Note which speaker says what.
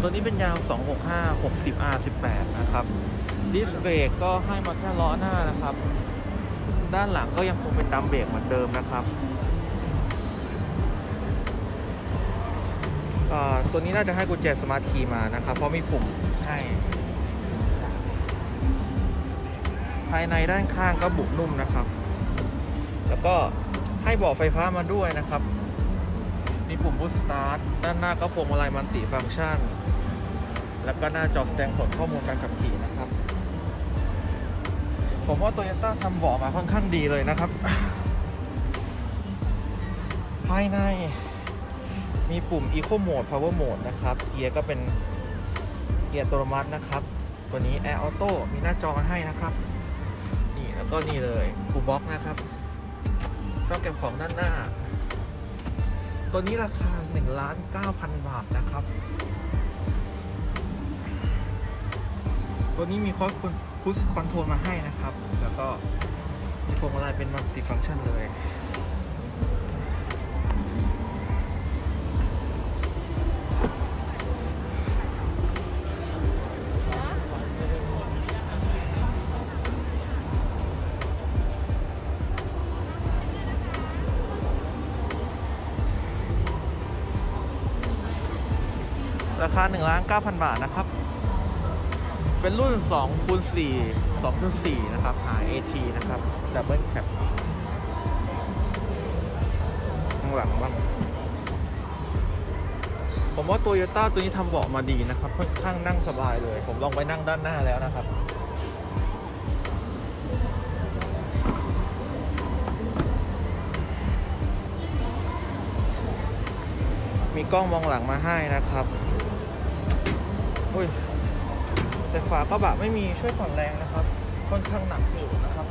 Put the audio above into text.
Speaker 1: ตัวนี้เป็นยาว 265 60 R 18 นะครับ ดิสเบรกก็ให้มาแค่ล้อหน้านะครับ ด้านหลังก็ยังคงเป็นดัมเบรกเหมือนเดิมนะครับตัวนี้น่าจะให้กุญแจสมาร์ทคีย์มานะครับ เพราะมีปุ่มให้ ภายในด้านข้างก็บุกนุ่มนะครับ แล้วก็ให้เบาะไฟฟ้ามาด้วยนะครับ มีปุ่ม Boost Start ด้านหน้าก็พวงมาลัยมัลติฟัง c t ชัน แล้วก็หน้าจอแสดงผลข้อมูลการขับขี่นะครับ ผมว่า Toyota ทำเบาะมาค่อนข้างดีเลยนะครับ ภายในมีปุ่ม Eco Mode Power Mode นะครับ เกียร์ก็เป็นเกียร์อัตโนมัตินะครับ ตัวนี้ Air Auto มีหน้าจอมาให้นะครับ นี่แล้วก็นี่เลยฟูบ็อกนะครับช่องเก็บของด้านหน้า ตัวนี้ราคา1ล้าน9,000 บาทนะครับ ตัวนี้มีคอสคุสคอนโทรลมาให้นะครับ แล้วก็มีพวงมาลัยเป็นมัลติฟังชันเลยราคา1ล้าน9,000 บาทนะครับ เป็นรุ่น2คูณ4 2คูณ4นะครับ RAT นะครับ Double Cab ข้างหลังบ้าง ผมว่า Toyota ตัวนี้ทำเบาะมาดีนะครับ ค่อนข้างนั่งสบายเลย ผมลองไปนั่งด้านหน้าแล้วนะครับมีกล้องมองหลังมาให้นะครับ อุ้ย แต่ฝากระบะไม่มีช่วยผ่อนแรงนะครับ ค่อนข้างหนักอยู่นะครับ